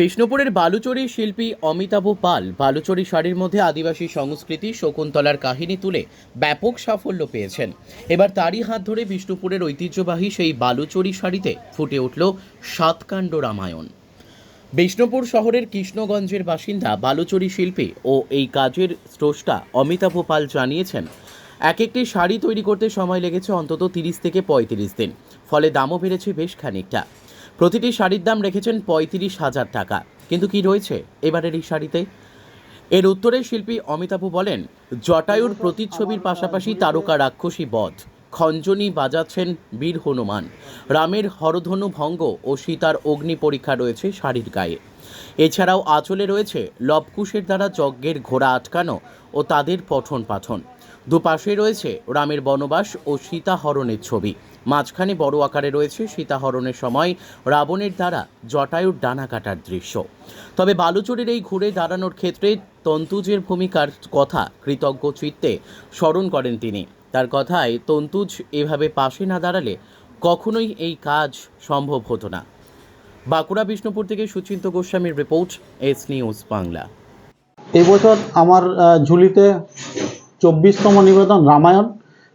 বিষ্ণুপুরের বালুচরি শিল্পী অমিতাভ পাল বালুচরি শাড়ির মধ্যে আদিবাসী সংস্কৃতি শকুন্তলার কাহিনী তুলে ব্যাপক সাফল্য পেয়েছেন। এবার তারই হাত ধরে বিষ্ণুপুরের ঐতিহ্যবাহী সেই বালুচরি শাড়িতে ফুটে উঠল সাতকাণ্ড রামায়ণ। বিষ্ণুপুর শহরের কৃষ্ণগঞ্জের বাসিন্দা বালুচরি শিল্পী ও এই কাজের স্রষ্টা অমিতাভ পাল জানিয়েছেন, এক একটি শাড়ি তৈরি করতে সময় লেগেছে অন্তত তিরিশ থেকে পঁয়ত্রিশ দিন। ফলে দামও বেড়েছে বেশ খানিকটা। প্রতিটি শাড়ির দাম রেখেছেন পঁয়ত্রিশ হাজার টাকা। কিন্তু কি রয়েছে এবারের এই শাড়িতে? এর উত্তরে শিল্পী অমিতাভ বলেন, জটায়ুর প্রতিচ্ছবির পাশাপাশি তারকা রাক্ষসী বধ, খঞ্জনি বাজাচ্ছেন বীর হনুমান, রামের হরধনু ভঙ্গ ও সীতার অগ্নি পরীক্ষা রয়েছে শাড়ির গায়ে। এছাড়াও আঁচলে রয়েছে লবকুশের দ্বারা যজ্ঞের ঘোড়া আটকানো ও তাদের পঠন পাঠন দুপাশে রয়েছে রামের বনবাস ও সীতা হরণের ছবি। মাঝখানে বড় আকারে রয়েছে সীতাহরণের সময় রাবণের দ্বারা জটায়ুর ডানা কাটার দৃশ্য। তবে বালুচরের এই ঘুরে দাঁড়ানোর ক্ষেত্রে তন্তুজের ভূমিকার কথা কৃতজ্ঞ চিত্তে স্মরণ করেন তিনি। তার কথায়, তন্তুজ এভাবে পাশে না দাঁড়ালে কখনোই এই কাজ সম্ভব হতো না। বাঁকুড়া, বিষ্ণুপুর থেকে সুচিন্ত গোস্বামীর রিপোর্ট, এস নিউজ বাংলা। এবছর আমার ঝুলিতে চব্বিশতম নিবেদন রামায়ণ।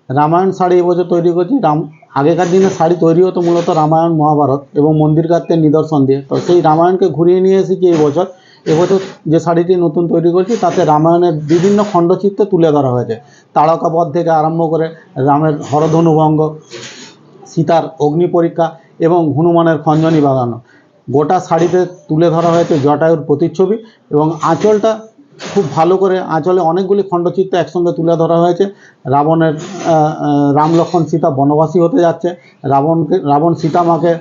রামায়ণ শাড়ি এবছর তৈরি করছি রাম আগেকার দিনে শাড়ি তৈরি হতো মূলত রামায়ণ, মহাভারত এবং মন্দির গাত্রের নিদর্শন দিয়ে। তো সেই রামায়ণকে ঘুরিয়ে নিয়ে এসেছি এই বছর। এবছর যে শাড়িটি নতুন তৈরি করছি, তাতে রামায়ণের বিভিন্ন খণ্ডচিত্র তুলে ধরা হয়েছে। তারকাবধ থেকে আরম্ভ করে রামের হরধনুভঙ্গ, সীতার অগ্নি পরীক্ষা এবং হনুমানের খঞ্জনি বাগানো। গোটা শাড়িতে তুলে ধরা হয়েছে জটায়ুর প্রতিচ্ছবি এবং আঁচলটা খুব ভালো করে আঁচলে অনেকগুলি খণ্ডচিত্র একসঙ্গে তুলে ধরা হয়েছে। রাবণের রাম লক্ষ্মণ সীতা বনবাসী হতে যাচ্ছে। রাবণকে, রাবণ সীতামাকে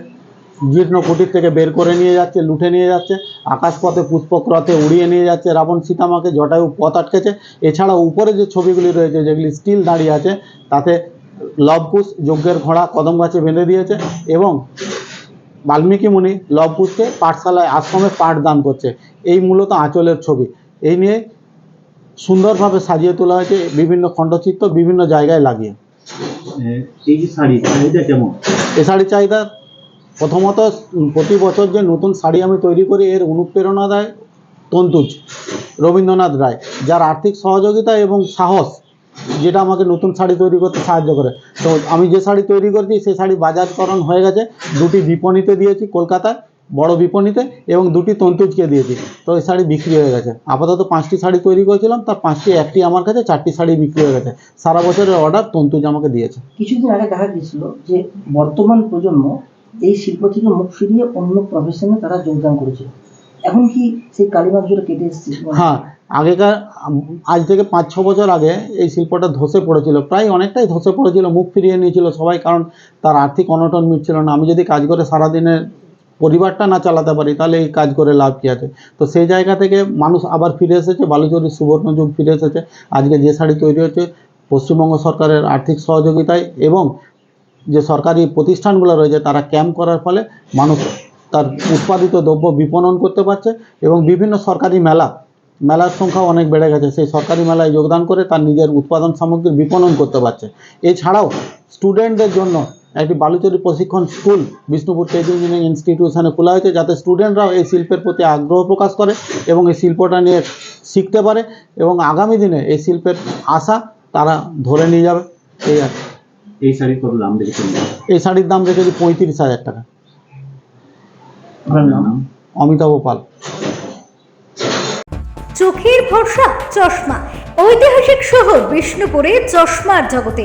জীর্ণ কুটির থেকে বের করে নিয়ে যাচ্ছে লুটে নিয়ে যাচ্ছে, আকাশপথে পুষ্পক রথে উড়িয়ে নিয়ে যাচ্ছে। রাবণ সীতামাকে জটায়ু পথ আটকেছে। এছাড়া উপরে যে ছবিগুলি রয়েছে, যেগুলি স্টিল দাঁড়িয়ে আছে, তাতে লবকুশ যজ্ঞের ঘোড়া কদম গাছে বেঁধে দিয়েছে এবং বাল্মীকি মুনি লবকুশকে পাঠশালায় আশ্রমে পাঠ দান করছে। এই মূলত আঁচলের ছবি। এই নিয়ে সুন্দরভাবে সাজিয়ে তোলা হয়েছে বিভিন্ন খণ্ডচিত্র বিভিন্ন জায়গায় লাগিয়ে। এই যে শাড়ি শাড়িটা কেমন? শাড়ির চাহিদা প্রথমত প্রতি বছর যে নতুন শাড়ি আমি তৈরি করি এর অনুপ্রেরণা দেয় তন্তুজ রবীন্দ্রনাথ রায় যার আর্থিক সহযোগিতা এবং সাহস যেটা আমাকে নতুন শাড়ি তৈরি করতে সাহায্য করে। তো আমি যে শাড়ি তৈরি করছি সেই শাড়ি বাজারকরণ হয়ে গেছে। দুটি বিপণীতে দিয়েছি কলকাতায়। বড় বিপণীতে এবং দুটি তন্তুজকে দিয়েছি তো এই শাড়ি বিক্রি হয়ে গেছে। আপাতত পাঁচটি শাড়ি তৈরি করেছিলাম তার পাঁচটি একটি আমার কাছে চারটি শাড়ি বিক্রি হয়ে গেছে। সারা বছরের অর্ডার তন্তুজ আমাকে দিয়েছে। কিছুদিন আগে দেখা গিয়েছিল যে বর্তমান প্রজন্ম এই শিল্প থেকে মুখ ফিরিয়ে অন্য প্রফেশনে তারা যোগদান করেছে। এখন কি সেই কালিমার জোরে কেটে এসেছে? হ্যাঁ আগেকার আজ থেকে পাঁচ ছ বছর আগে এই শিল্পটা ধসে পড়েছিল। প্রায় অনেকটাই ধসে পড়েছিল মুখ ফিরিয়ে নিয়েছিল সবাই কারণ তার আর্থিক অনটন মিটছিল না। আমি যদি কাজ করে সারাদিনের পরিবারটা না চালাতে পারি, তাহলে এই কাজ করে লাভ কী আছে? তো সেই জায়গা থেকে মানুষ আবার ফিরে এসেছে বালুচরির সুবর্ণ যুগ ফিরে এসেছে। আজকে যে শাড়ি তৈরি হচ্ছে পশ্চিমবঙ্গ সরকারের আর্থিক সহযোগিতায় এবং যে সরকারি প্রতিষ্ঠানগুলো রয়েছে, তারা ক্যাম্প করার ফলে মানুষ তার উৎপাদিত দ্রব্য বিপণন করতে পারছে এবং বিভিন্ন সরকারি মেলা, মেলার সংখ্যা অনেক বেড়ে গেছে। সেই সরকারি মেলায় যোগদান করে তার নিজের উৎপাদন সামগ্রী বিপণন করতে পারছে। এছাড়াও স্টুডেন্টদের জন্য একটি বালুচরি প্রশিক্ষণ স্কুল বিষ্ণুপুর টেক ইঞ্জিনিয়ারিং ইনস্টিটিউশনে খোলা হয়েছে যাতে স্টুডেন্টরাও এই শিল্পের প্রতি আগ্রহ প্রকাশ করে এবং এই শিল্পটা নিয়ে শিখতে পারে এবং আগামী দিনে এই শিল্পের আশা তারা ধরে নিয়ে যাবে। এই আর কি। এই শাড়ির কত দাম রেখেছেন? এই শাড়ির দাম রেখেছি পঁয়ত্রিশ হাজার টাকা। অমিতাভ পাল। চোখের ভরসা চশমা। ঐতিহাসিক শহর বিষ্ণুপুরে চশমার জগতে।